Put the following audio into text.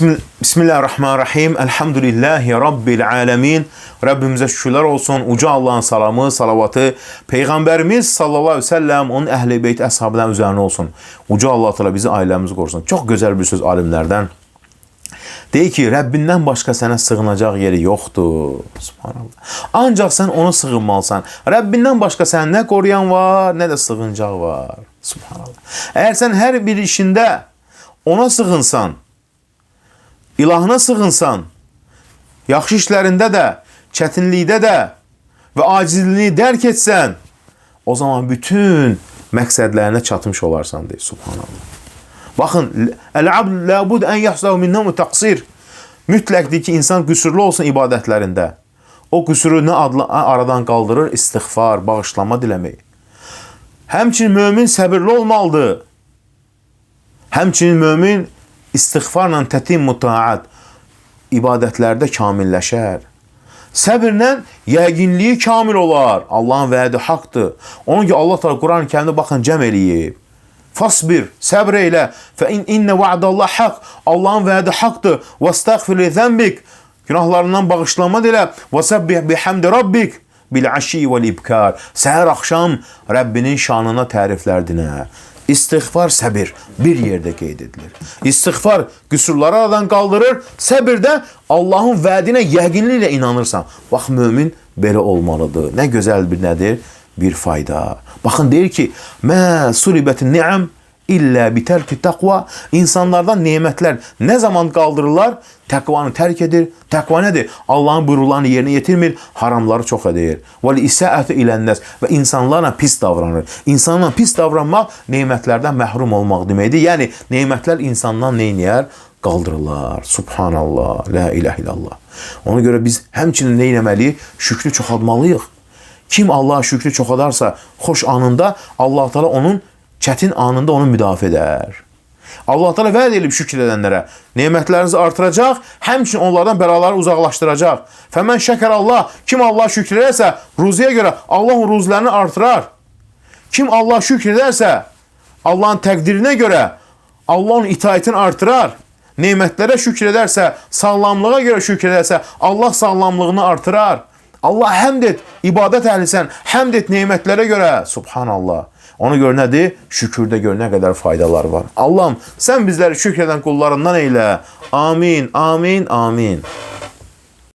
Bismil- Bismillahirrahmanirrahim. Elhamdülillahi Rabbil alemin. Rabbimize şükürler olsun. Uca Allah'ın salamı, salavatı, Peygamberimiz sallallahu aleyhi ve sellem, onun ehli beyt ashabından üzerine olsun. Uca Allah Teala bizi ailemizi korusun. Çok güzel bir söz alimlerden. Deyir ki, Rəbbindən başqa sənə sığınacaq yeri yoxdur. Subhanallah. Ancaq sən ona sığınmalısan. Rəbbindən başqa səni nə qoruyan var, nə də sığıncaq var. Subhanallah. Əgər sən hər bir işində ona sığınsan, ilahına sığınsan, yaxşı işlərində də, çətinlikdə də və acizliyini dərk etsən, o zaman bütün məqsədlərinə çatmış olarsan deyir. Subhanallah. Baxın, el-abd labud en yahsahu minnahu taqsir. Mütləqdir ki, insan qüsurlu olsun ibadətlərində. O qüsuru nə adla aradan qaldırır? İstiğfar, bağışlama diləmək. Həmçinin mömin səbirli olmalıdır. Həmçinin mömin istiğfarla tətim mutaat ibadətlərdə kamilləşər. Səbirlə yəqinliyi kamil olar. Allahın vədi haqqdır. Onun ki Allah Teala Quran-ı Kərimdə baxın cəm eləyib. Fasbir, səbr elə. Fə in innə va'dallah haqq. Allahın vədi haqqdır. Vəstəğfir li zənbik. Günahlarından bağışlanma dilə. Və səbbih bihamdi rabbik bil aşi vəl ibkar. Səhər axşam Rəbbinin şanına təriflər dinə. İstiğfar səbir bir yerdə qeyd edilir. İstiğfar qüsurları aradan qaldırır, səbir də Allahın vədinə yəqinliklə inanırsan. Bax mömin belə olmalıdır. Nə gözəl bir nədir? Bir fayda. Baxın deyir ki: "Mə sulibətin ni'am illə bitərki taqva." İnsanlardan nemətlər nə zaman qaldırırlar? Təqvanı tərk edir. Təqva nədir? Allahın buyruqlarını yerinə yetirmir, haramları çox edir. Və isaətu ilənnas və insanlarla pis davranır. İnsanlarla pis davranmaq nemətlərdən məhrum olmaq deməkdir. Yəni nemətlər insandan nə edir? Qaldırırlar. Subhanallah, la ilahe illallah. Ona görə biz həmçinin nə etməliyik? Şükrü çoxaltmalıyıq. Kim Allah'a şükrü çoxadarsa, xoş anında Allah Teala onun çətin anında onu müdafiə edər. Allah Teala vəd edib şükür edənlərə nemətlərinizi artıracaq, həmçinin onlardan bəlaları uzaqlaşdıracaq. Fəmən şəkər Allah, kim Allah şükür edərsə, ruziyə görə Allah onun ruzilərini artırar. Kim Allah şükür edərsə, Allahın təqdirinə görə Allah onun artırar. Nemətlərə şükür edərsə, sağlamlığa görə şükür edərsə, Allah sağlamlığını artırar. Allah həmd et, ibadət əhlisən, həmd et nemətlərə görə. Subhanallah. Ona görə nədir? Şükürdə gör nə qədər faydalar var. Allahım, sən bizləri şükr edən qullarından eylə. Amin, amin, amin.